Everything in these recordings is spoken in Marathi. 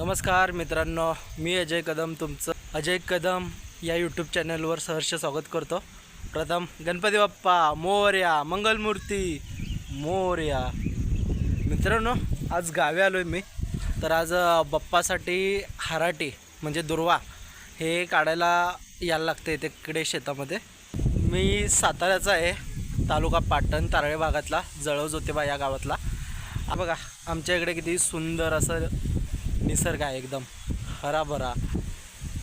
नमस्कार मित्रांनो मी अजय कदम तुमचं अजय कदम या यूट्यूब चॅनलवर सहर्ष स्वागत करतो. प्रथम गणपती बाप्पा मोर्या मंगलमूर्ती मोर्या. मित्रांनो आज गावी आलो आहे मी. तर आज बाप्पासाठी हराटी म्हणजे दुर्वा हे काढायला यायला लागते तिकडे शेतामध्ये. मी साताऱ्याचा आहे तालुका पाटण तारळे भागातला जळव ज्योतिबा या गावातला. बघा आमच्या इकडे किती सुंदर असं निसर्ग आहे एकदम. हराभरा.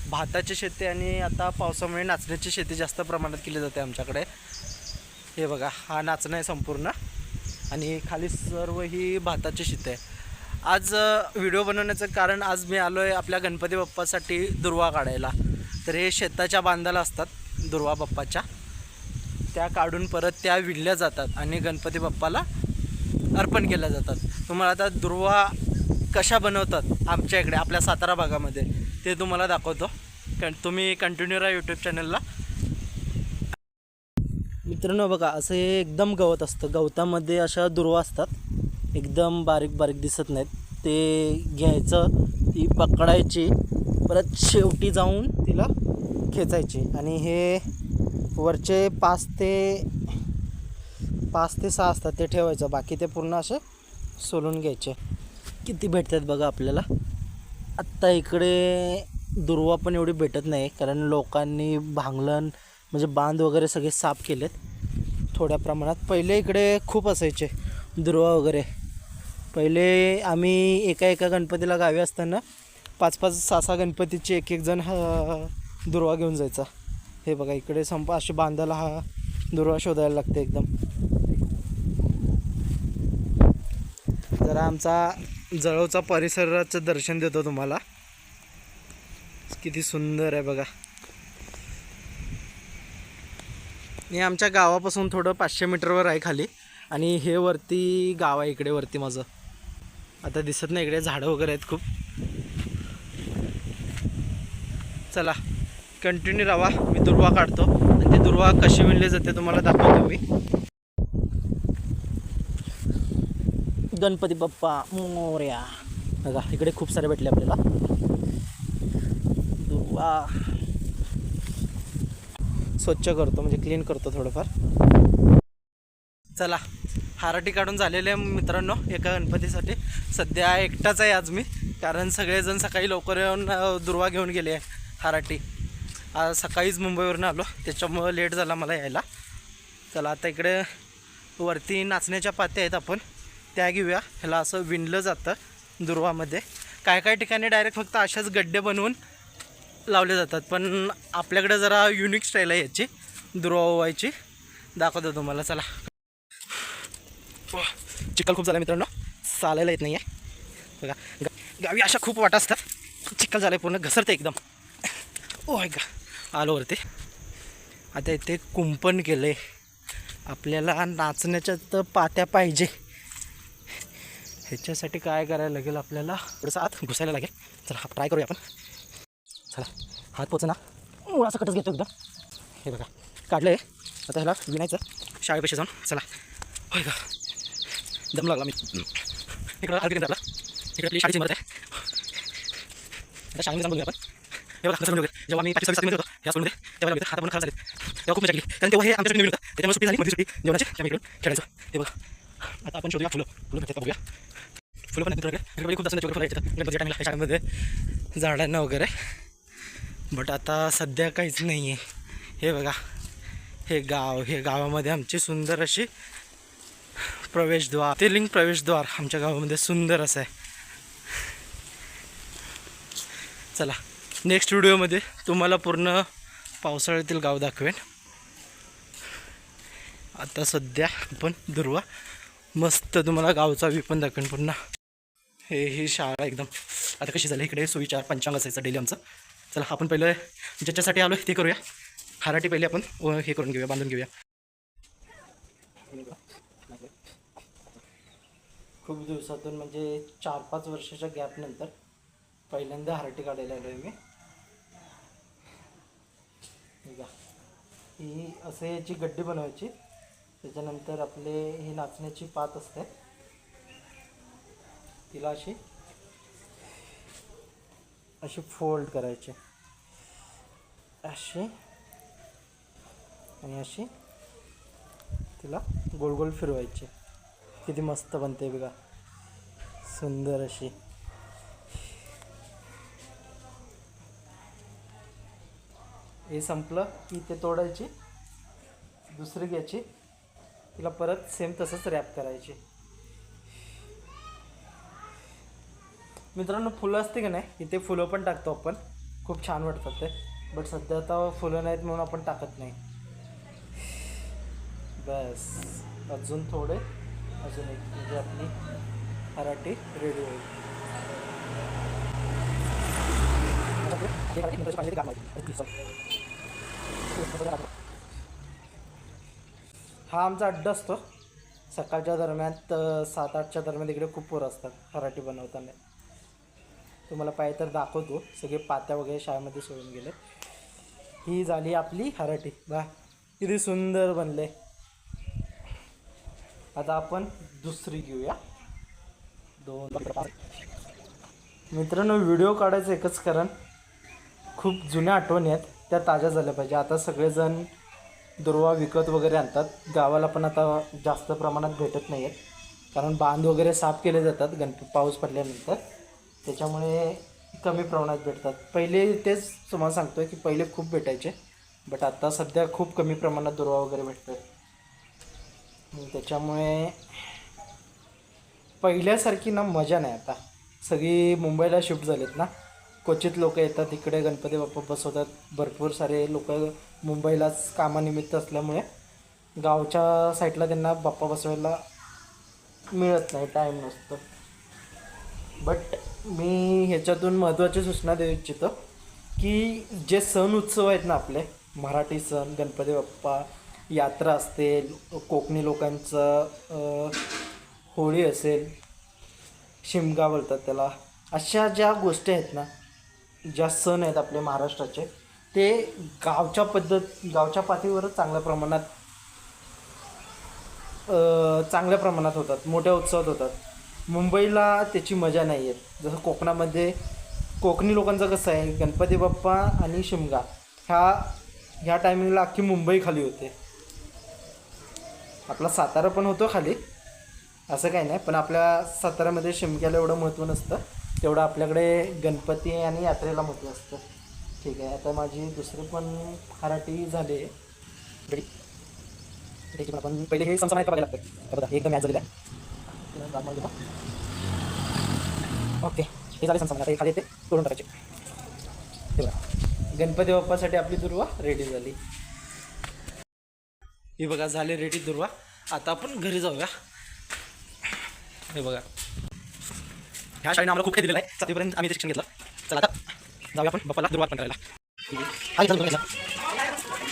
भाताची शेती आणि आता पावसामुळे नाचण्याची शेती जास्त प्रमाणात केली जाते आमच्याकडे. हे बघा हा नाचणं आहे संपूर्ण. आणि खाली सर्व ही भाताची शेती आहे. आज व्हिडिओ बनवण्याचं कारण आज मी आलो आहे आपल्या गणपती बाप्पासाठी दुर्वा काढायला. तर हे शेताच्या बांधाला असतात दुर्वा बाप्पाच्या. त्या काढून परत त्या विणल्या जातात आणि गणपती बाप्पाला अर्पण केल्या जातात. तुम्हाला आता दुर्वा कशा बनवतात आमच्या इकडे आपल्या सातारा भागामध्ये ते तुम्हाला दाखवतो. कं तुम्ही कंटिन्यू राहा यूट्यूब चॅनलला मित्रांनो बघा असं हे एकदम गवत असतं. गवतामध्ये अशा दुर्वा असतात. एकदम बारीक बारीक दिसत नाहीत. ते घ्यायचं ती पकडायची परत शेवटी जाऊन तिला खेचायची. आणि हे वरचे पाच ते पाच ते सहा असतात ते ठेवायचं. बाकी ते पूर्ण असे सोलून घ्यायचे. किती भेटतात बघा आपल्याला? आत्ता इकडे दुर्वा पण एवढी भेटत नाही कारण लोकांनी भांगलन म्हणजे बांध वगैरे सगळे साफ केलेत. थोड्या प्रमाणात. पहिले इकडे खूप असायचे दुर्वा वगैरे. पहिले आम्ही एका एका गणपतीला गावी असताना पाच पाच सहा सहा गणपतीचे एक एक जण हा दुर्वा घेऊन जायचा. हे बघा इकडे संप असे बांधायला हा दुर्वा शोधायला लागते एकदम. जरा आमचा जळवचा परिसराचं दर्शन देतो तुम्हाला. किती सुंदर आहे बघा. हे आमच्या गावापासून थोडं पाचशे मीटरवर आहे खाली. आणि हे वरती गाव आहे इकडे वरती माझं. आता दिसत नाही इकडे झाडं वगैरे आहेत खूप. चला कंटिन्यू राहा मी दुर्वा काढतो. आणि ती दुर्वा कशी विणली जाते तुम्हाला दाखवतो मी. गणपती बाप्पा मोर्या. बघा इकडे खूप सारे भेटले आपल्याला. दुर्वा स्वच्छ करतो म्हणजे क्लीन करतो थोडंफार. चला हाराटी काढून झालेले आहे मित्रांनो एका गणपतीसाठी. सध्या एकटाच आहे आज मी कारण सगळेजण सकाळी लवकर येऊन दुर्वा घेऊन गेले आहे हाराटी. आज सकाळीच मुंबईवरून आलो त्याच्यामुळं लेट झाला मला यायला. चला आता इकडे वरती नाचण्याच्या पात्या आहेत आपण. त्या घेऊया ह्याला असं विणलं जातं दुर्वामध्ये. काय काय ठिकाणी डायरेक्ट फक्त अशाच गड्डे बनवून लावले जातात. पण आपल्याकडे जरा युनिक स्टाईल आहे याची. दुर्वा ओवायची. दाखवतो तुम्हाला. चला. चिखल खूप झाला मित्रांनो. चालायला येत नाही आहे बघा गा गावी अशा खूप वाटा असतात. चिखल झालं पूर्ण घसरते एकदम. ओ आहे का आलो वरती. आता इथे कुंपण केलं आहे आपल्याला नाचण्याच्या तर पात्या पाहिजे. ह्याच्यासाठी काय करायला लागेल आपल्याला? थोडंसं आत घुसायला लागेल. चला हा ट्राय करूया आपण. चला हात पोचा ना असं कटच घेतो एकदम. हे बघा काढलं आहे आता ह्याला विणायचं. शाळेपेक्षा जाऊन. चला. होय का दम लागला मी. इकडं आलं आपला. इकडे आपली शाळेची इमारत आहे. आता शाळेमध्ये जाऊन बघूया आपण. हे बघा कसं जेव्हा मी पाचवी सहावी होतो या स्कूलमध्ये तेव्हा लागले हात पण खराब झाले तेव्हा खूप मजा केली. कारण तेव्हा हे आमच्यासाठी नवीन होतं त्याच्यामुळे सुट्टी झाली मध्ये सुट्टी. जेवणाची आम्ही इकडून खेळायचं. हे बघा. आता आपण शोधूया फुलं. फुलं भेटतात बघूया? फुलं पण आहेत इकडे खूप जास्त फुलं यायचं. गणपतीच्या टाईमला शाळेमध्ये झाडांना वगैरे. बट आता सध्या काहीच नाही आहे हे बघा. हे गाव हे गावामध्ये आमची सुंदर अशी प्रवेशद्वार ते लिंग प्रवेशद्वार आमच्या गावामध्ये सुंदर असं आहे. चला नेक्स्ट व्हिडिओमध्ये तुम्हाला पूर्ण पावसाळ्यातील गाव दाखवेन. आता सध्या आपण दुर्वा मस्त तुम्हाला गावचा व्ह्यू पण दाखवेन पुन्हा हे ही शाळा एकदम. आता कशी झाली इकडे? सुविचार पंचांग असायचं डेली आमचं. चला आपण पहिलं ज्याच्यासाठी आलो ते करूया. हाराटी पहिले आपण व हे करून घेऊया बांधून घेऊया. खूप दिवसातून म्हणजे चार पाच वर्षाच्या गॅपनंतर पहिल्यांदा हराटी काढायला आलो आहे मी ही असं याची गड्डी बनवायची. त्याच्यानंतर आपले ही नाचण्याची पात असते. तिला अशी अशी फोल्ड करायची. अशी आणि अशी तिला गोल गोल फिरवायची. किती मस्त बनते बघा. सुंदर अशी. हे संपलं की ते तोडायची. दुसरी घ्यायची. तिला परत सेम तसंच रॅप करायची. मित्रांनो फुलं असते की नाही? इथे फुलं पण टाकतो आपण. खूप छान वाटतात ते. बट सध्या आता फुलं नाहीत म्हणून आपण टाकत नाही. बस. अजून थोडे. अजून एक म्हणजे आपली मराठी रेडी होईल. हा आमचा अड्डा असतो. सकाळच्या दरम्यान तर सात आठच्या दरम्यान इकडे खूप पोरं असतात मराठी बनवताना. तुम्हाला पाहिजे तर दाखवतो. सगळे पात्या वगैरे शाळेमध्ये सोडून गेले. ही झाली आपली हराठी. बा किती सुंदर बनले. आता आपण दुसरी घेऊया. दोन मित्रांनो व्हिडिओ काढायचं एकच कारण खूप जुन्या आठवणी आहेत. त्या ताज्या झाल्या पाहिजे. आता सगळेजण दुर्वा विकत वगैरे आणतात. गावाला पण आता जास्त प्रमाणात भेटत नाही आहेत कारण बांध वगैरे साफ केले जातात गणपती पाऊस पडल्यानंतर. त्याच्यामुळे कमी प्रमाणात भेटतात. पहिले तेच तुम्हाला सांगतो आहे की पहिले खूप भेटायचे. बट आता सध्या खूप कमी प्रमाणात दुर्वा वगैरे भेटतात त्याच्यामुळे पहिल्यासारखी ना मजा नाही आता. सगळी मुंबईला शिफ्ट झालीत ना. क्वचित लोक येतात इकडे गणपती बाप्पा बसवतात. भरपूर सारे लोक मुंबईलाच कामानिमित्त असल्यामुळे गावच्या साईडला त्यांना बाप्पा बसवायला मिळत नाही टाईम नसतो. बट मी ह्याच्यातून महत्त्वाची सूचना देऊ इच्छितो की जे सण उत्सव आहेत ना आपले मराठी सण गणपती बाप्पा यात्रा असतील कोकणी लोकांचं होळी असेल शिमगा बोलतात त्याला अशा ज्या गोष्टी आहेत ना ज्या सण आहेत आपले महाराष्ट्राचे ते गावच्या पद्धत गावच्या पातळीवरच चांगल्या प्रमाणात चांगल्या प्रमाणात होतात मोठ्या उत्सवात होतात. मुंबईला त्याची मजा नाही येत जसं कोकणामध्ये कोकणी लोकांचं कसं आहे गणपती बाप्पा आणि शिमगा ह्या ह्या टायमिंगला अख्खी मुंबई खाली होते. आपला सातारा पण होतो खाली असं काही नाही. पण आपल्या साताऱ्यामध्ये शिमग्याला एवढं महत्त्व नसतं. तेवढं आपल्याकडे गणपती आणि यात्रेला महत्त्व असतं. ठीक आहे आता माझी दुसरी पण हराटी झाली आहे. रेडी ठीक आहे आपण पहिले हे नाही बघायला लागतं. बघा हे एकदम मॅच झालेलं आहे ओके हे झाले समजा आता हे खाली ते तोडून टाकायचे. हे बघा. गणपती बाप्पासाठी आपली दुर्वा रेडी झाली. हे बघा झाले रेडी दुर्वा. आता आपण घरी जाऊया. हे बघा. ह्या शाळेने आम्हाला खूप काही दिलेलं आहे. सातवीपर्यंत आम्ही शिक्षण घेतलं. चला आता जाऊया आपण बाप्पाला दुर्वात पण करायला आहे चालू घ्यायचा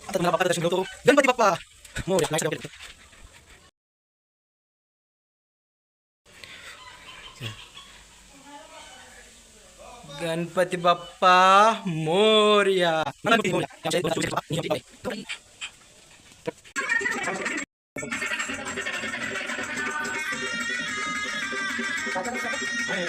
आता तुम्हाला बाप्पा दर्शन घेतो गणपती बाप्पा मोरया नाही सगळं केलं. गणपती बाप्पा मोर्या गणपती मोरया. नाही